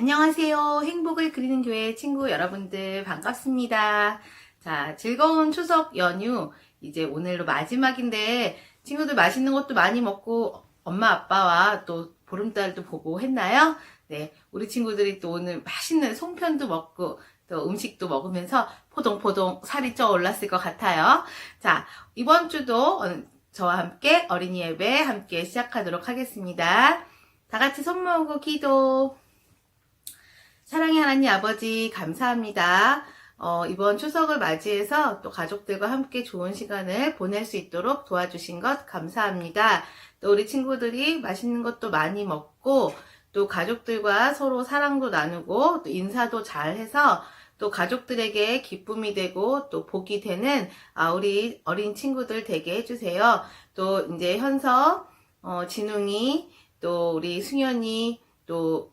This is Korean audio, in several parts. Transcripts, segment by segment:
안녕하세요. 행복을 그리는 교회 친구 여러분들 반갑습니다. 자, 즐거운 추석 연휴 이제 오늘로 마지막인데 친구들 맛있는 것도 많이 먹고 엄마 아빠와 또 보름달도 보고 했나요? 네, 우리 친구들이 또 오늘 맛있는 송편도 먹고 또 음식도 먹으면서 포동포동 살이 쪄 올랐을 것 같아요. 자, 이번 주도 어, 저와 함께 어린이 예배 함께 시작하도록 하겠습니다. 다 같이 손 모으고 기도. 사랑의 하나님 아버지 감사합니다. 어, 이번 추석을 맞이해서 또 가족들과 함께 좋은 시간을 보낼 수 있도록 도와주신 것 감사합니다. 또 우리 친구들이 맛있는 것도 많이 먹고 또 가족들과 서로 사랑도 나누고 또 인사도 잘 해서 또 가족들에게 기쁨이 되고 또 복이 되는 아, 우리 어린 친구들 되게 해주세요. 또 이제 현서, 어, 진웅이, 또 우리 승현이, 또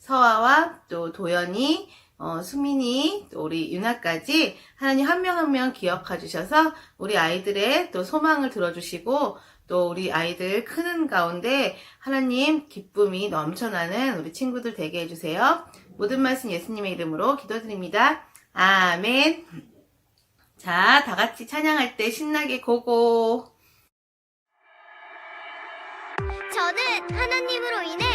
서아와 또 도연이, 어, 수민이, 또 우리 유나까지 하나님 한 명 한 명 기억해 주셔서 우리 아이들의 또 소망을 들어주시고 또 우리 아이들 크는 가운데 하나님 기쁨이 넘쳐나는 우리 친구들 되게 해주세요. 모든 말씀 예수님의 이름으로 기도드립니다. 아멘. 자, 다 같이 찬양할 때 신나게 고고. 저는 하나님으로 인해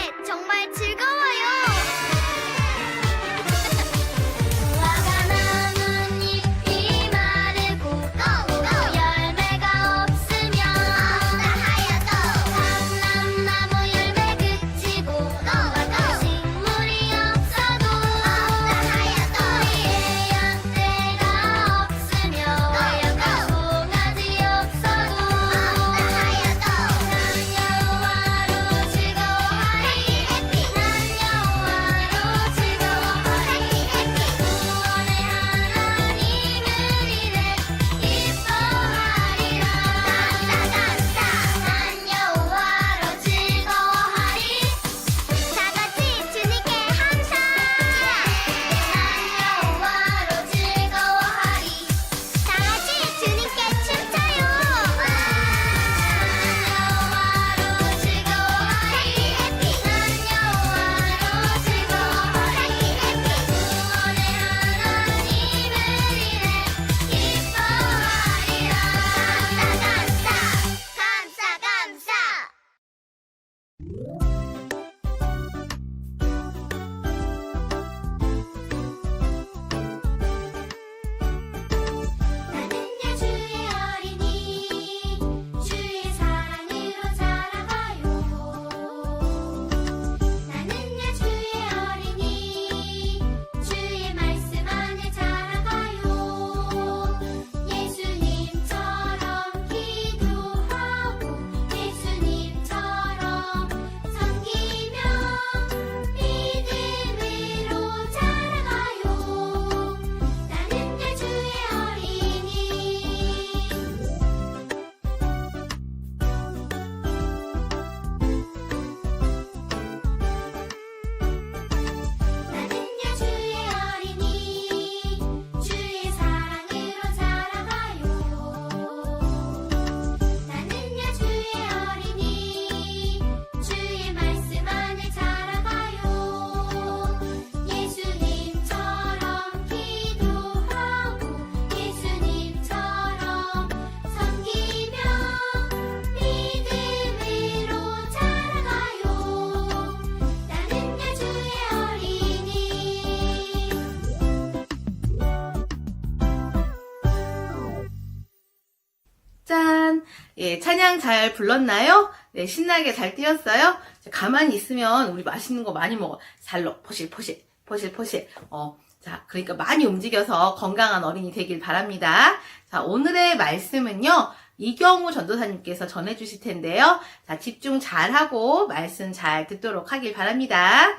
예, 찬양 잘 불렀나요? 네, 신나게 잘 뛰었어요? 자, 가만히 있으면 우리 맛있는 거 많이 먹어. 살로, 포실포실, 포실포실. 어, 자, 그러니까 많이 움직여서 건강한 어린이 되길 바랍니다. 자, 오늘의 말씀은요, 이경우 전도사님께서 전해주실 텐데요. 자, 집중 잘 하고 말씀 잘 듣도록 하길 바랍니다.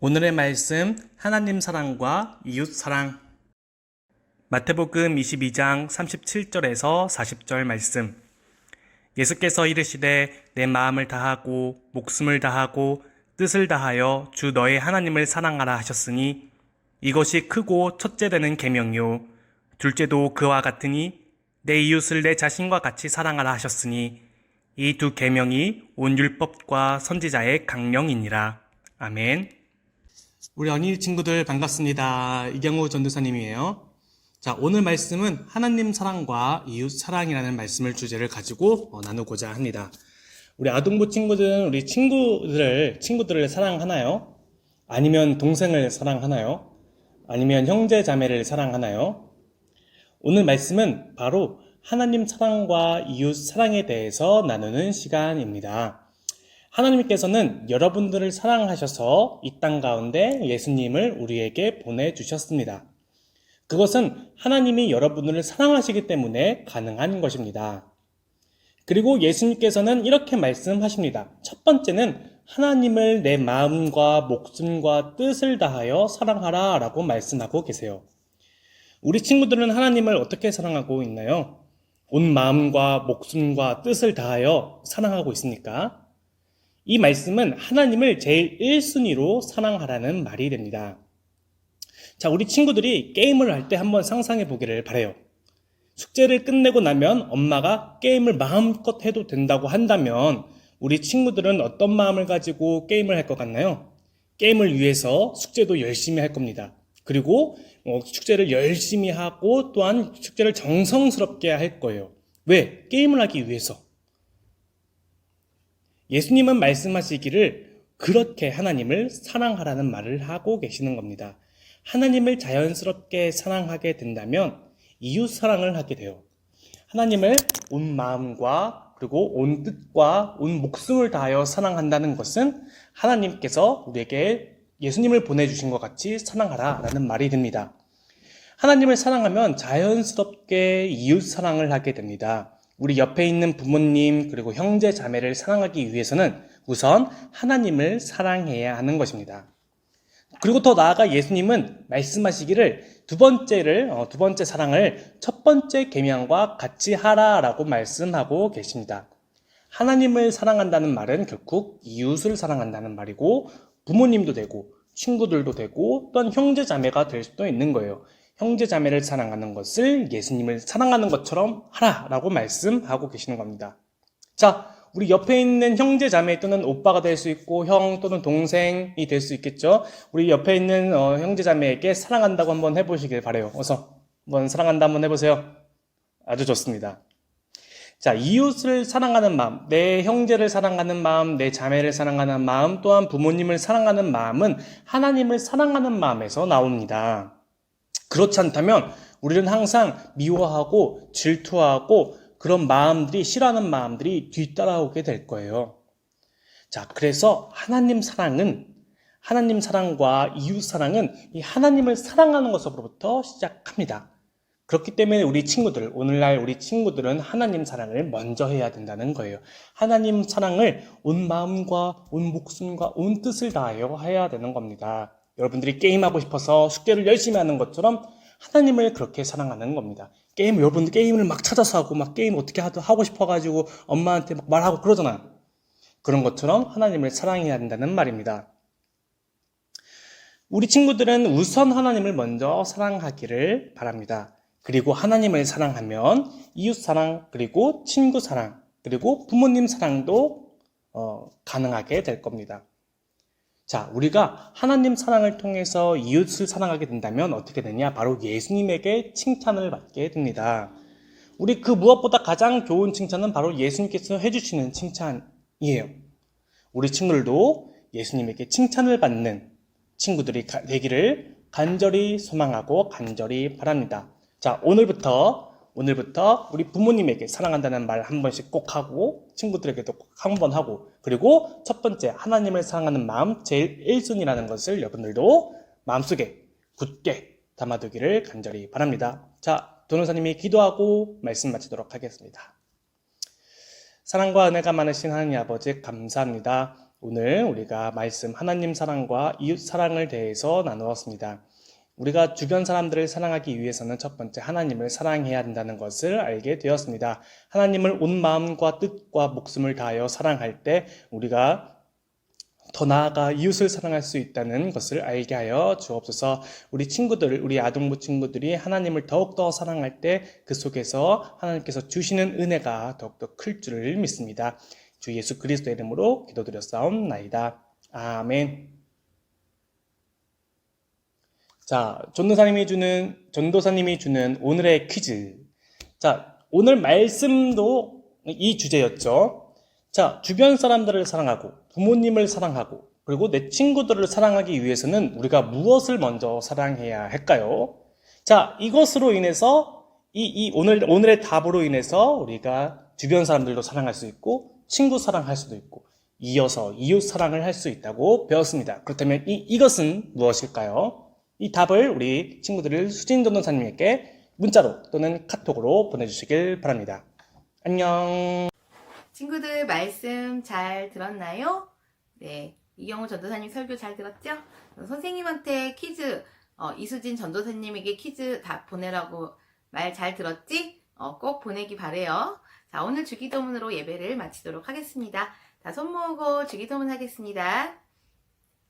오늘의 말씀 하나님 사랑과 이웃 사랑 마태복음 22장 37절에서 40절 말씀 예수께서 이르시되 내 마음을 다하고 목숨을 다하고 뜻을 다하여 주 너의 하나님을 사랑하라 하셨으니 이것이 크고 첫째 되는 계명이요 둘째도 그와 같으니 내 이웃을 내 자신과 같이 사랑하라 하셨으니 이 두 계명이 온 율법과 선지자의 강령이니라. 아멘. 우리 어린이 친구들 반갑습니다. 이경우 전도사님이에요. 자, 오늘 말씀은 하나님 사랑과 이웃 사랑이라는 말씀을 주제를 가지고 어, 나누고자 합니다. 우리 아동부 친구들은 우리 친구들을, 친구들을 사랑하나요? 아니면 동생을 사랑하나요? 아니면 형제 자매를 사랑하나요? 오늘 말씀은 바로 하나님 사랑과 이웃 사랑에 대해서 나누는 시간입니다. 하나님께서는 여러분들을 사랑하셔서 이 땅 가운데 예수님을 우리에게 보내주셨습니다. 그것은 하나님이 여러분을 사랑하시기 때문에 가능한 것입니다. 그리고 예수님께서는 이렇게 말씀하십니다. 첫 번째는 하나님을 내 마음과 목숨과 뜻을 다하여 사랑하라 라고 말씀하고 계세요. 우리 친구들은 하나님을 어떻게 사랑하고 있나요? 온 마음과 목숨과 뜻을 다하여 사랑하고 있습니까? 이 말씀은 하나님을 제일 1순위로 사랑하라는 말이 됩니다. 자, 우리 친구들이 게임을 할 때 한번 상상해 보기를 바래요. 숙제를 끝내고 나면 엄마가 게임을 마음껏 해도 된다고 한다면 우리 친구들은 어떤 마음을 가지고 게임을 할 것 같나요? 게임을 위해서 숙제도 열심히 할 겁니다. 그리고 어, 숙제를 열심히 하고 또한 숙제를 정성스럽게 할 거예요. 왜? 게임을 하기 위해서. 예수님은 말씀하시기를 그렇게 하나님을 사랑하라는 말을 하고 계시는 겁니다. 하나님을 자연스럽게 사랑하게 된다면 이웃 사랑을 하게 돼요. 하나님을 온 마음과 그리고 온 뜻과 온 목숨을 다하여 사랑한다는 것은 하나님께서 우리에게 예수님을 보내주신 것 같이 사랑하라 라는 말이 됩니다. 하나님을 사랑하면 자연스럽게 이웃 사랑을 하게 됩니다. 우리 옆에 있는 부모님 그리고 형제 자매를 사랑하기 위해서는 우선 하나님을 사랑해야 하는 것입니다. 그리고 더 나아가 예수님은 말씀하시기를 두 번째를 어, 두 번째 사랑을 첫 번째 계명과 같이 하라라고 말씀하고 계십니다. 하나님을 사랑한다는 말은 결국 이웃을 사랑한다는 말이고 부모님도 되고 친구들도 되고 또한 형제 자매가 될 수도 있는 거예요. 형제 자매를 사랑하는 것을 예수님을 사랑하는 것처럼 하라라고 말씀하고 계시는 겁니다. 자, 우리 옆에 있는 형제 자매 또는 오빠가 될 수 있고 형 또는 동생이 될 수 있겠죠. 우리 옆에 있는 어, 형제 자매에게 사랑한다고 한번 해보시길 바래요. 어서 한번 사랑한다 한번 해보세요. 아주 좋습니다. 자, 이웃을 사랑하는 마음, 내 형제를 사랑하는 마음, 내 자매를 사랑하는 마음, 또한 부모님을 사랑하는 마음은 하나님을 사랑하는 마음에서 나옵니다. 그렇지 않다면 우리는 항상 미워하고 질투하고 그런 마음들이 싫어하는 마음들이 뒤따라오게 될 거예요. 자, 그래서 하나님 사랑은 하나님 사랑과 이웃 사랑은 이 하나님을 사랑하는 것으로부터 시작합니다. 그렇기 때문에 우리 친구들, 오늘날 우리 친구들은 하나님 사랑을 먼저 해야 된다는 거예요. 하나님 사랑을 온 마음과 온 목숨과 온 뜻을 다하여 해야 되는 겁니다. 여러분들이 게임하고 싶어서 숙제를 열심히 하는 것처럼 하나님을 그렇게 사랑하는 겁니다. 게임, 여러분들 게임을 막 찾아서 하고 막 게임 어떻게 하고 싶어가지고 엄마한테 막 말하고 그러잖아. 그런 것처럼 하나님을 사랑해야 된다는 말입니다. 우리 친구들은 우선 하나님을 먼저 사랑하기를 바랍니다. 그리고 하나님을 사랑하면 이웃 사랑, 그리고 친구 사랑, 그리고 부모님 사랑도 어, 가능하게 될 겁니다. 자, 우리가 하나님 사랑을 통해서 이웃을 사랑하게 된다면 어떻게 되냐? 바로 예수님에게 칭찬을 받게 됩니다. 우리 그 무엇보다 가장 좋은 칭찬은 바로 예수님께서 해주시는 칭찬이에요. 우리 친구들도 예수님에게 칭찬을 받는 친구들이 가- 되기를 간절히 소망하고 간절히 바랍니다. 자, 오늘부터 오늘부터 우리 부모님에게 사랑한다는 말 한 번씩 꼭 하고 친구들에게도 꼭 한 번 하고 그리고 첫 번째 하나님을 사랑하는 마음 제일 1순위라는 것을 여러분들도 마음속에 굳게 담아두기를 간절히 바랍니다. 자, 도노사님이 기도하고 말씀 마치도록 하겠습니다. 사랑과 은혜가 많으신 하나님 아버지 감사합니다. 오늘 우리가 말씀 하나님 사랑과 이웃 사랑을 대해서 나누었습니다. 우리가 주변 사람들을 사랑하기 위해서는 첫 번째 하나님을 사랑해야 된다는 것을 알게 되었습니다. 하나님을 온 마음과 뜻과 목숨을 다하여 사랑할 때 우리가 더 나아가 이웃을 사랑할 수 있다는 것을 알게 하여 주옵소서. 우리 친구들, 우리 아동부 친구들이 하나님을 더욱더 사랑할 때 그 속에서 하나님께서 주시는 은혜가 더욱더 클 줄을 믿습니다. 주 예수 그리스도의 이름으로 기도드렸사옵나이다. 아멘. 자, 전도사님이 주는, 전도사님이 주는 오늘의 퀴즈. 자, 오늘 말씀도 이 주제였죠. 자, 주변 사람들을 사랑하고, 부모님을 사랑하고, 그리고 내 친구들을 사랑하기 위해서는 우리가 무엇을 먼저 사랑해야 할까요? 자, 이것으로 인해서, 이, 이, 오늘, 오늘의 답으로 인해서 우리가 주변 사람들도 사랑할 수 있고, 친구 사랑할 수도 있고, 이어서 이웃 사랑을 할 수 있다고 배웠습니다. 그렇다면 이, 이것은 무엇일까요? 이 답을 우리 친구들을 수진 전도사님에게 문자로 또는 카톡으로 보내주시길 바랍니다. 안녕. 친구들 말씀 잘 들었나요? 네. 이경호 전도사님 설교 잘 들었죠? 선생님한테 퀴즈, 어, 이수진 전도사님에게 퀴즈 답 보내라고 말 잘 들었지? 어, 꼭 보내기 바래요. 자, 오늘 주기도문으로 예배를 마치도록 하겠습니다. 자, 손 모으고 주기도문 하겠습니다.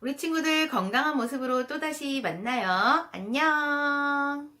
우리 친구들 건강한 모습으로 또다시 만나요. 안녕.